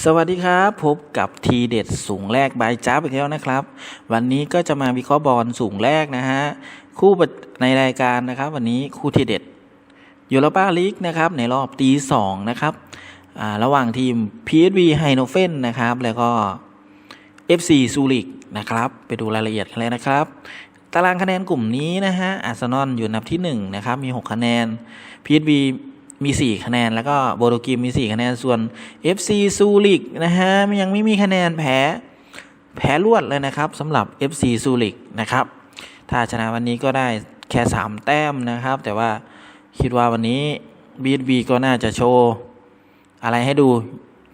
สวัสดีครับ พบกับทีเด็ดสูงแรกบายจ้าไปแล้วนะครับ วันนี้ก็จะมาวิเคราะห์บอลสูงแรกนะฮะคู่ในรายการนะครับ วันนี้คู่ทีเด็ดยูโรปาลีกนะครับในรอบตีสองนะครับระหว่างทีม PSV ไฮโนเฟนนะครับ แล้วก็ FC ซูริกนะครับ ไปดูรายละเอียดกันเลยนะครับ ตารางคะแนนกลุ่มนี้นะฮะอาร์เซนอลอยู่อันดับที่1นะครับมี 6 คะแนน PSV มี 4 คะแนน แล้วก็โบโดกิมมี 4 คะแนน ส่วน FC ซูริกนะฮะยังไม่มีคะแนนแพ้แพ้รวดเลยนะครับสำหรับ FC ซูริกนะครับ ถ้าชนะวันนี้ก็ได้แค่ 3 แต้มนะครับ แต่ว่าคิดว่าวันนี้ BSV ก็น่าจะโชว์อะไรให้ดู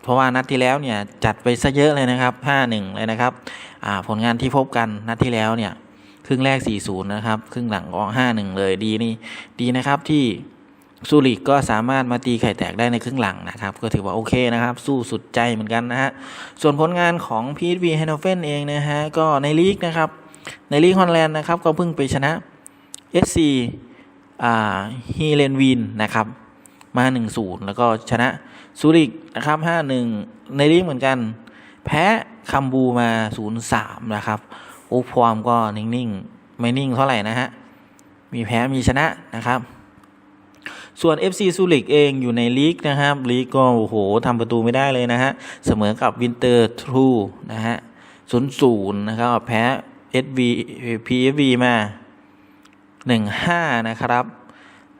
เพราะว่านัดที่แล้วเนี่ยจัดไปซะเยอะเลยนะครับ 5-1 เลยนะครับผลงานที่พบกันนัดที่แล้วเนี่ยครึ่งแรก 4-0 นะครับ ครึ่งหลังก็5-1 เลยดีนี่ ดีนะครับที่ ซูริกก็สามารถมาตีไข่แตกได้ในครึ่งหลังนะครับ ก็ถือว่าโอเคนะครับ สู้สุดใจเหมือนกันนะฮะ ส่วนผลงานของ PSV h a n o v e r เองนะฮะ ก็ในลีกนะครับ ในลีกฮอลแลนด์นะครับ ก็เพิ่งไปชนะ SC อ่าฮีเลนวินนะครับ มา 1-0 แล้วก็ชนะซูริกนะครับ 5-1 ในลีกเหมือนกัน แพ้คัมบูมา 0-3 นะครับโอ้ฟอร์มก็นิ่งๆ ไม่นิ่งเท่าไหร่นะฮะ มีแพ้มีชนะนะครับ ส่วน FC ซูริกเองอยู่ในลีกนะครับลีกก็โอ้โหทำประตูไม่ได้เลยนะฮะเสมอกับวินเตอร์ทรูนะฮะ0-0นะครับแพ้ SV PSV มา1-5นะครับ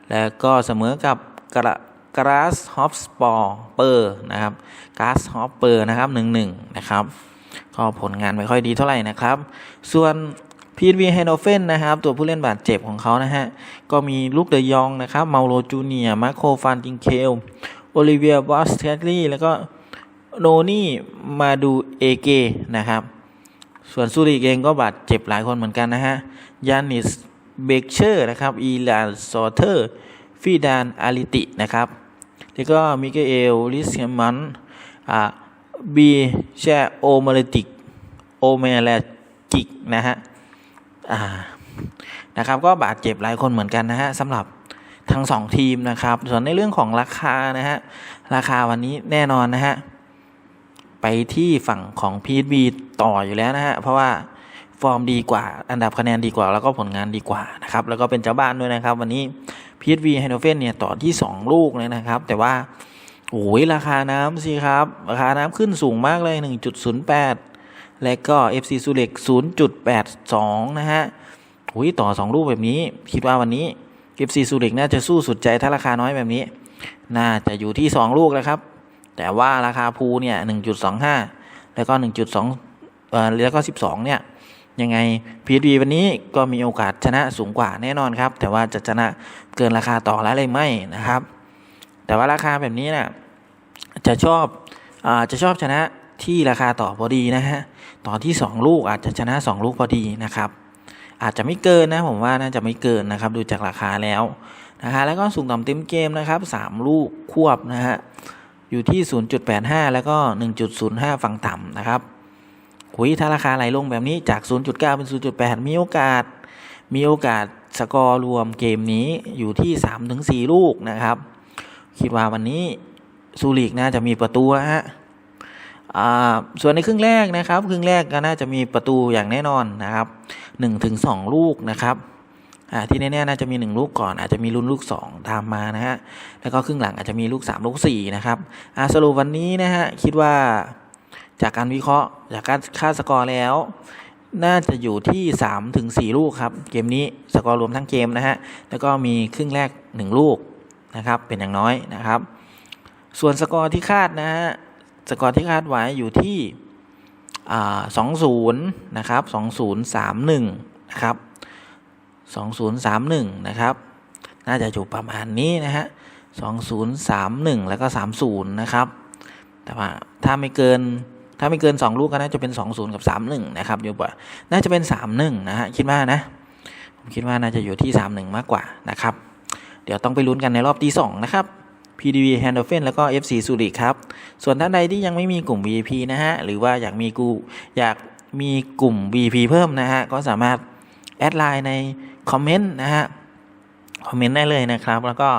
แล้วก็เสมอกับกระกราสฮอปสปอร์เปอร์นะครับกราสฮอปเปอร์นะครับ1-1นะครับ ก็ผลงานไม่ค่อยดีเท่าไหร่นะครับ ส่วน พีทวีไฮโนเฟนนะครับ ตัวผู้เล่นบาดเจ็บของเขานะฮะ ก็มีลูกเดยองนะครับ เมาโลจูเนียมาโคฟันติงเคล โอลิเวียบอสเทลลี่ แล้วก็โนนี่มาดูเอเกนะครับ ส่วนซูริเองก็บาดเจ็บหลายคนเหมือนกันนะฮะ ยานิสเบกเชอร์นะครับ อีลานซอเทอร์ฟีดานอาริตินะครับ แล้วก็มิเกเอลลิสเมันอ่าบีแชโอมาเลติกโอเมลจิกนะฮะ นะครับ ก็บาดเจ็บหลายคนเหมือนกันนะฮะสำหรับทั้งสองทีมนะครับ ส่วนในเรื่องของราคานะฮะราคาวันนี้แน่นอนนะฮะไปที่ฝั่งของ PSV ต่ออยู่แล้วนะฮะเพราะว่าฟอร์มดีกว่า อันดับคะแนนดีกว่า แล้วก็ผลงานดีกว่านะครับ แล้วก็เป็นเจ้าบ้านด้วยนะครับ วันนี้ PSV ไฮโนเฟนเนี่ยต่อที่ 2 ลูกเลยนะครับ แต่ว่าโอ้ยราคาน้ำสิครับ ราคาน้ำขึ้นสูงมากเลย 1.08 และก็ FC ซูเล็ก0.82 นะฮะโอ้ยต่อ2ลูกแบบนี้ คิดว่าวันนี้ FC ซูเล็กน่าจะสู้สุดใจถ้าราคาน้อยแบบนี้ น่าจะอยู่ที่ 2 ลูกแล้วครับ แต่ว่าราคาภูเนี่ย 1.25 แล้วก็ 1.2 เอ่อแล้วก็ 12 เนี่ย ยังไง PSV วันนี้ก็มีโอกาสชนะสูงกว่าแน่นอนครับ แต่ว่าจะชนะเกินราคาต่อแล้วเลยไม่นะครับ แต่ว่าราคาแบบนี้นะ่ะจะชอบอาจะชอบชนะ ที่ราคาต่อพอดีนะฮะต่อที่ 2 ลูกอาจจะชนะ 2 ลูกพอดีนะครับ อาจจะไม่เกินนะผมว่าน่าจะไม่เกินนะครับ ดูจากราคาแล้วนะฮะแล้วก็สูงต่ำเต็มเกมนะครับ 3 ลูกควบนะฮะอยู่ที่ 0.85 แล้วก็ 1.05 ฝั่งต่ำนะครับหุยถ้าราคาไหลลงแบบนี้จาก 0.9 เป็น 0.8 มีโอกาส มีโอกาสสกอร์รวมเกมนี้อยู่ที่ 3-4 ลูกนะครับ คิดว่าวันนี้ซูริกน่าจะมีประตูฮะ ส่วนในครึ่งแรกนะครับครึ่งแรกก็น่าจะมีประตูอย่างแน่นอนนะครับ1-2ลูกนะครับที่แน่ๆน่าจะมี 1 ลูกก่อนอาจจะมีลุ้นลูก 2 ตามมานะฮะแล้วก็ครึ่งหลังอาจจะมีลูก 3 ลูก4นะครับสรุปวันนี้นะฮะคิดว่าจากการวิเคราะห์จากการค่าสกอร์แล้ว น่าจะอยู่ที่3ถึง4ลูกครับเกมนี้สกอร์รวมทั้งเกมนะฮะแล้วก็มีครึ่งแรก 1 ลูกนะครับเป็นอย่างน้อยนะครับ ส่วนสกอร์ที่คาดนะฮะ สกอร์ที่คาดไว้อยู่ที่สองศูนย์นะครับสองศูนย์สามหนึ่งนะครับสองศูนย์สามหนึ่งนะครับ น่าจะอยู่ประมาณนี้นะฮะสองศูนย์สามหนึ่งแล้วก็สามศูนย์นะครับ แต่ว่าถ้าไม่เกินถ้าไม่เกิน 2 ลูกก็น่าจะเป็น 2 0 กับ 3 1 นะครับอยู่ป่น่าจะเป็น 3 1 นะฮะคิดว่านะ ผมคิดว่าน่าจะอยู่ที่ 3 1 มากกว่านะครับ เดี๋ยวต้องไปลุ้นกันในรอบที่ 2 นะครับ PDV h a n d o f e n แล้วก็ FC ซูริครับ ส่วนท่านใดที่ยังไม่มีกลุ่ม VIP นะฮะ หรือว่าอยากมีกูอยากมีกลุ่ม VIP เพิ่มนะฮะ ก็สามารถแอดไลน์ในคอมเมนต์นะฮะ คอมเมนต์ได้เลยนะครับ แล้วก็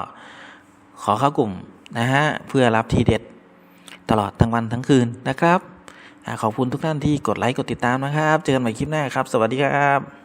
ขอเข้ากลุ่มนะฮะ เพื่อรับทีเด็ดตลอดทั้งวันทั้งคืนนะครับ ขอบคุณทุกท่านที่กดไลค์กดติดตามนะครับ เจอกันใหม่คลิปหน้าครับ สวัสดีครับ